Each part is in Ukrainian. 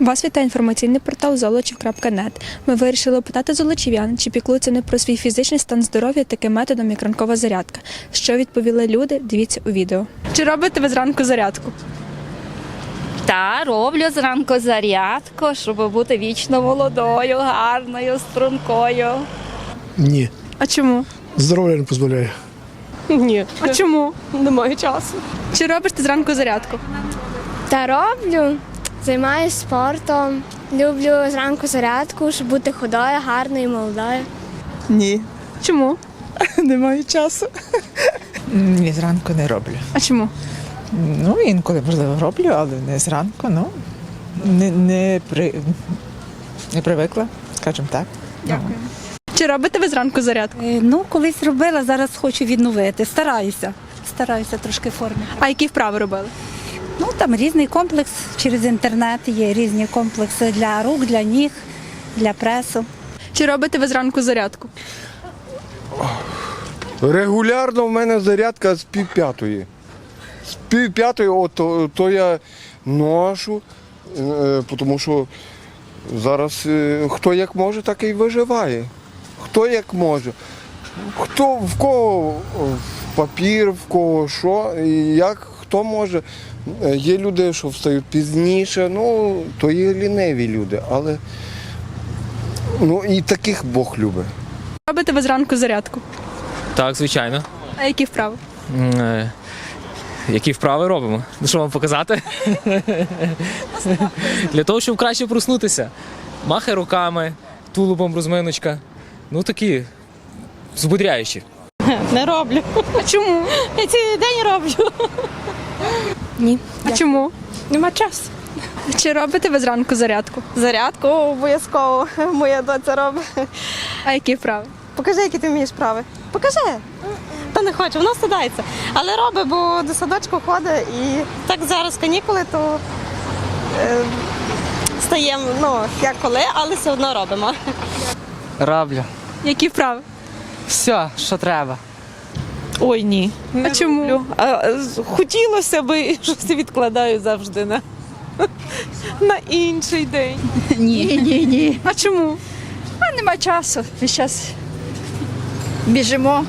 Вас вітає інформаційний портал золочів.нет. Ми вирішили питати золочів'ян, чи піклуються вони про свій фізичний стан здоров'я таким методом, як ранкова зарядка. Що відповіли люди? Дивіться у відео. Чи робите ви зранку зарядку? Та роблю зранку зарядку, щоб бути вічно молодою, гарною, стрункою. Ні. А чому? Здоров'я не дозволяє. Ні, А чому? немає часу. Чи робиш ти зранку зарядку? Та роблю, займаюся спортом, люблю зранку зарядку, щоб бути худою, гарною, молодою. Ні, Чому? немає часу. Ні, зранку не роблю. А чому? Ну, інколи, можливо, роблю, але не зранку, ну не, не, при, не привикла, скажімо так. Дякую. Чи робите ви зранку зарядку? Е, Ну, колись робила, зараз хочу відновити. Стараюся. Стараюся трошки в формі. А які вправи робили? Ну там різний комплекс через інтернет є різні комплекси для рук, для ніг, для пресу. Чи робите ви зранку зарядку? Регулярно в мене зарядка з пів п'ятої. З пів п'ятої, от, то, то я ношу, е, тому що зараз е, хто як може, так і виживає. Хто як може. Хто в кого папір, в кого що, і як хто може. Е, Є люди, що встають пізніше, ну, то є ліниві люди, але ну, і таких Бог любить. Робите ви зранку зарядку? Так, звичайно. А які вправи? Е, Які вправи робимо? Ну що вам показати? Для того, щоб краще проснутися. Махай руками, тулубом розминочка. Ну такі збудряючі. Не роблю. А чому? Я цілий день роблю. А чому? Нема часу. Чи робите ви зранку зарядку? Зарядку обов'язково. Моя доця робить. А які вправи? Покажи, які ти вмієш прави. Покажи. Та не хоче, вона стидається. Але робить, бо до садочку ходить і так зараз канікули, то е, стаємо, ну, як коли, але все одно робимо. Роблю. Які вправи? Все, що треба. Ой, ні. А чому? хотілося б, щось відкладаю завжди на, на інший день. Ні, ні, ні. А чому? А нема часу. Ми зараз біжимо.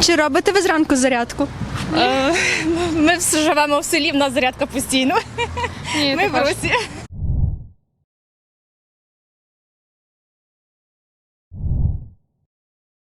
Чи робите ви зранку зарядку? Ми живемо в селі, в нас зарядка постійно. Ми в Русі.